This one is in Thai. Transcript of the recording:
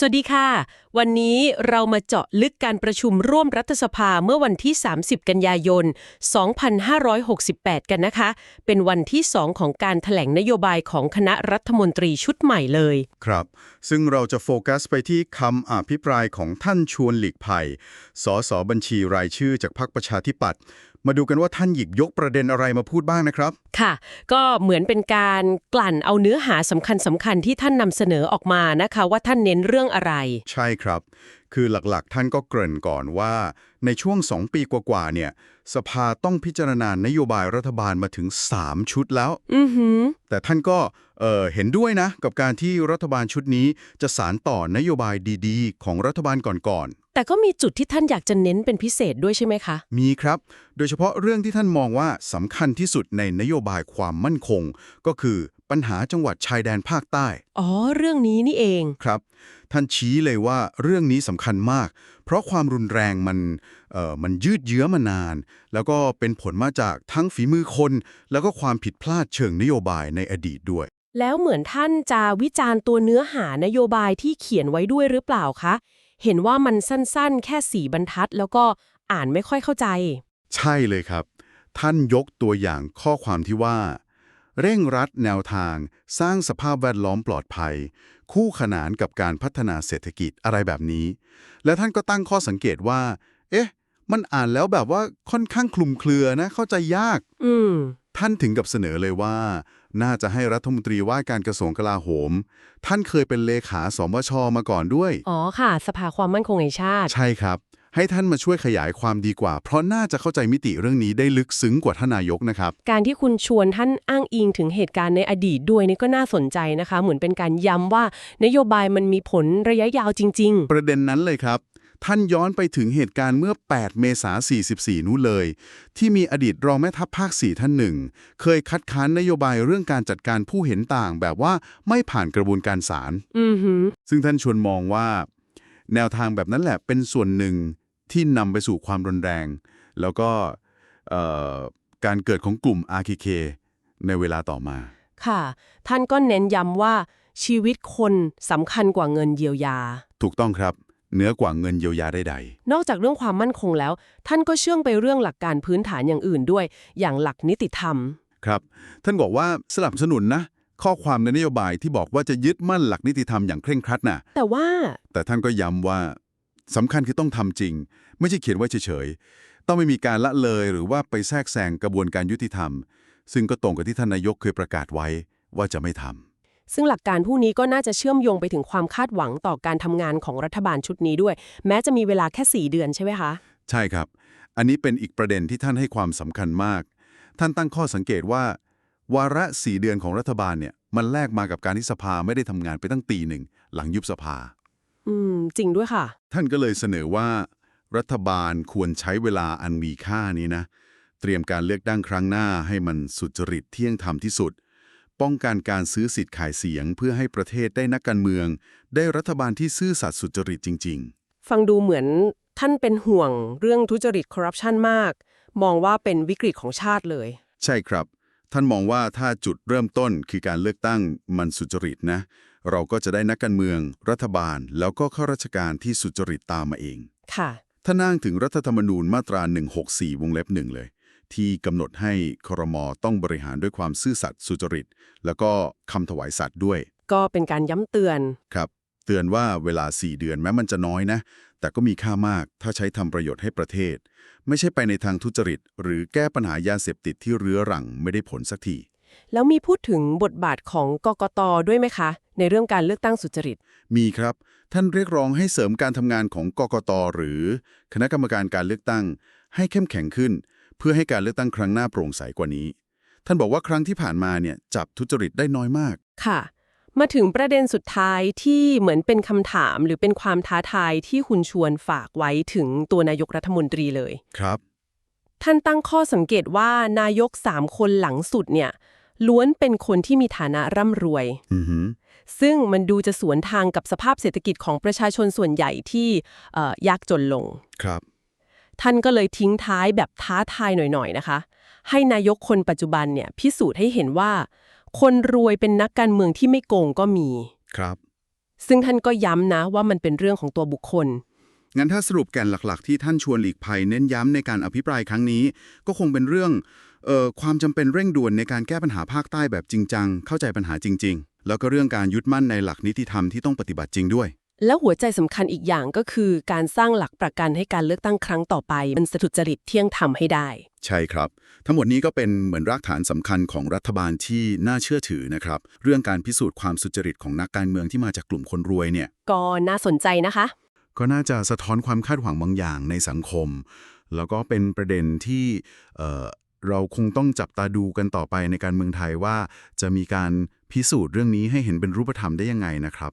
สวัสดีค่ะ วันนี้เรามาเจาะลึกการประชุมร่วมรัฐสภาเมื่อวันที่ 30 กันยายน 2568 กันนะคะ เป็นวันที่ 2 ของการถแถลงนโยบายของคณะรัฐมนตรีชุดใหม่เลย ครับ ซึ่งเราจะโฟกัสไปที่คำอภิปรายของท่านชวนหลีกภัย สสบัญชีรายชื่อจากพรรคประชาธิปัตย์ มาดูกันว่าท่านหยิบยกประเด็นอะไรมาพูดบ้างนะครับ ค่ะ ก็เหมือนเป็นการกลั่นเอาเนื้อหาสำคัญสำคัญๆที่ท่านนำเสนอออกมานะคะ ว่าท่านเน้นเรื่องอะไร ใช่ครับ คือหลักๆ ท่านก็เกริ่นก่อนว่า ในช่วง 2 ปีกว่าๆเนี่ยสภาต้องพิจารณานโยบายรัฐบาลมาถึง 3 ชุดแล้ว อือหือ แต่ท่านก็เอ่อเห็นด้วยนะ กับการที่รัฐบาลชุดนี้จะสารต่อนโยบายดีๆ ของรัฐบาลก่อน แต่ก็มีจุดที่ท่านอยากจะเน้นเป็นพิเศษด้วยใช่ไหมคะๆมีครับ โดยเฉพาะเรื่องที่ท่านมองว่าสำคัญที่สุดในนโยบายความมั่นคง ก็คือปัญหาจังหวัดชายแดนภาคใต้ อ๋อ เรื่องนี้นี่เอง ครับ ท่านชี้เลยว่าเรื่องนี้สำคัญมาก เพราะความรุนแรงมันเอ่อมันยืดเยื้อมานาน แล้วก็เป็นผลมาจากทั้งฝีมือคน แล้วก็ความผิดพลาดเชิงนโยบายในอดีตด้วย แล้วเหมือนท่านจะวิจารณ์ตัวเนื้อหานโยบายที่เขียนไว้ด้วยหรือเปล่าคะ เห็นว่ามันสั้นๆ แค่สีบรรทัด แล้วก็อ่านไม่ค่อยเข้าใจ ใช่เลยครับ ท่านยกตัวอย่างข้อความที่ว่า เร่งรัดแนวทาง สร้างสภาพแวดล้อมปลอดภัย คู่ขนานกับการพัฒนาเศรษฐกิจอะไรแบบนี้ และท่านก็ตั้งข้อสังเกตว่า เอ๊ะ มันอ่านแล้วแบบว่าค่อนข้างคลุมเครือนะเข้าใจยาก อืมท่านถึงกับเสนอเลยว่า น่าจะให้รัฐมนตรีว่าการกระทรวงกลาโหม ท่านเคยเป็นเลขาสมชมาก่อนด้วย อ๋อค่ะ สภาความมั่นคงแห่งชาติ ใช่ครับ ให้ท่านมาช่วยขยายความดีกว่า เพราะน่าจะเข้าใจมิติเรื่องนี้ได้ลึกซึ้งกว่าท่านนายกนะครับ การที่คุณชวนท่านอ้างอิงถึงเหตุการณ์ในอดีตด้วยนี่ก็น่าสนใจนะคะ เหมือนเป็นการย้ำว่านโยบายมันมีผลระยะยาวจริงประเด็นนั้นเลยครับ ท่านย้อนไปถึงเหตุการณ์เมื่อ 8 เมษายน44 นู้นเลย ที่มีอดีตรองแม่ทัพภาค 4 ท่านหนึ่ง เคยคัดค้านนโยบายเรื่องการจัดการผู้เห็นต่างแบบว่าไม่ผ่านกระบวนการศาลๆอือหือซึ่งท่านชวนมองว่า แนวทางแบบนั้นแหละเป็นส่วนหนึ่งที่นำไปสู่ความรุนแรง แล้วก็เอ่อการเกิดของกลุ่ม RKK ในเวลาต่อมา ค่ะ ท่านก็เน้นย้ำว่าชีวิตคนสำคัญกว่าเงินเยียวยา ถูกต้องครับ เนื้อกว่าเงินเยียวยาใดๆนอกจากเรื่องความมั่นคงแล้ว ท่านก็เชื่องไปเรื่องหลักการพื้นฐานอย่างอื่นด้วย อย่างหลักนิติธรรม ครับ ท่านบอกว่าสนับสนุนนะ ข้อความในนโยบายที่บอกว่าจะยึดมั่นหลักนิติธรรมอย่างเคร่งครัดน่ะ แต่ว่า แต่ท่านก็ย้ำว่าสำคัญคือต้องทำจริง ไม่ใช่เขียนไว้เฉยๆ ต้องไม่มีการละเลยหรือว่าไปแทรกแซงกระบวนการยุติธรรม ซึ่งก็ตรงกับที่ท่านนายกเคยประกาศไว้ว่าจะไม่ทำ ซึ่งหลักการผู้นี้ก็น่าจะเชื่อมโยงไปถึงความคาดหวังต่อการทำงานของรัฐบาลชุดนี้ด้วย แม้จะมีเวลาแค่ 4 เดือนใช่ไหมคะ ใช่ครับ อันนี้เป็นอีกประเด็นที่ท่านให้ความสำคัญมาก ท่านตั้งข้อสังเกตว่า วาระสี่เดือนของรัฐบาลเนี่ยมันแลกมากับการที่สภาไม่ได้ทำงานไปตั้งตีหนึ่งหลังยุบสภา อืม จริงด้วยค่ะ ท่านก็เลยเสนอว่า รัฐบาลควรใช้เวลาอันมีค่านี้นะ เตรียมการเลือกตั้งครั้งหน้าให้มันสุจริตเที่ยงธรรมที่สุด ป้องกันการซื้อสิทธิ์ขายเสียง เพื่อให้ประเทศได้นักการเมือง ได้รัฐบาลที่ซื่อสัตย์สุจริตจริงฟังดูเหมือนท่านเป็นห่วงเรื่องทุจริตคอร์รัปชันมาก มองว่าเป็นวิกฤตของชาติเลยๆใช่ครับ ท่านมองว่าถ้าจุดเริ่มต้นคือการเลือกตั้งมันสุจริตนะ เราก็จะได้นักการเมือง รัฐบาล แล้วก็ข้าราชการที่สุจริตตามมาเอง ค่ะ ท่านอ้างถึงรัฐธรรมนูญมาตรา 164 วงเล็บหนึ่งเลย ที่กำหนดให้ครมต้องบริหารด้วยความซื่อสัตย์สุจริต แล้วก็คำถวายสัตว์ด้วย ก็เป็นการย้ำเตือนครับ เตือนว่าเวลา 4 เดือนแม้มันจะน้อยนะ แต่ก็มีค่ามากถ้าใช้ทำประโยชน์ให้ประเทศ ไม่ใช่ไปในทางทุจริต หรือแก้ปัญหายาเสพติดที่เรื้อรังไม่ได้ผลสักทีแล้วมีพูดถึงบทบาทของกกตด้วยไหมคะ ในเรื่องการเลือกตั้งสุจริต มีครับ ท่านเรียกร้องให้เสริมการทำงานของกกตหรือ คณะกรรมการการเลือกตั้ง ให้เข้มแข็งขึ้น เพื่อให้การเลือกตั้งครั้งหน้าโปร่งใสกว่านี้ ท่านบอกว่าครั้งที่ผ่านมาเนี่ยจับทุจริตได้น้อยมาก ค่ะ มาถึงประเด็นสุดท้ายที่เหมือนเป็นคำถามหรือเป็นความท้าทายที่คุณชวนฝากไว้ถึงตัวนายกรัฐมนตรีเลยครับ ท่านตั้งข้อสังเกตว่านายกสามคนหลังสุดเนี่ยล้วนเป็นคนที่มีฐานะร่ำรวยอือหือซึ่งมันดูจะสวนทางกับสภาพเศรษฐกิจของประชาชนส่วนใหญ่ที่เอ่อยากจนลง ครับ ท่านก็เลยทิ้งท้ายแบบท้าทายหน่อยๆนะคะ ให้นายกคนปัจจุบันเนี่ยพิสูจน์ให้เห็นว่า คนรวยเป็นนักการเมืองที่ไม่โกงก็มีครับ ซึ่งท่านก็ย้ำนะว่ามันเป็นเรื่องของตัวบุคคล งั้นถ้าสรุปแก่นหลัก ๆ ที่ท่านชวนหลีกภัยเน้นย้ำในการอภิปรายครั้งนี้ ก็คงเป็นเรื่องเอ่อความจำเป็นเร่งด่วนในการแก้ปัญหาภาคใต้แบบจริงจังเข้าใจปัญหาจริง ๆ แล้วก็เรื่องการยึดมั่นในหลักนิติธรรมที่ต้องปฏิบัติจริงด้วย แล้วหัวใจสำคัญอีกอย่างก็คือการสร้างหลักประกันให้การเลือกตั้งครั้งต่อไปมันสถุจริตเที่ยงธรรมให้ได้ ใช่ครับ ทั้งหมดนี้ก็เป็นเหมือนรากฐานสำคัญของรัฐบาลที่น่าเชื่อถือนะครับ เรื่องการพิสูจน์ความสุจริตของนักการเมืองที่มาจากกลุ่มคนรวยเนี่ย ก็น่าสนใจนะคะ ก็น่าจะสะท้อนความคาดหวังบางอย่างในสังคม แล้วก็เป็นประเด็นที่เอ่อเราคงต้องจับตาดูกันต่อไปในการเมืองไทยว่า จะมีการพิสูจน์เรื่องนี้ให้เห็นเป็นรูปธรรมได้ยังไงนะครับ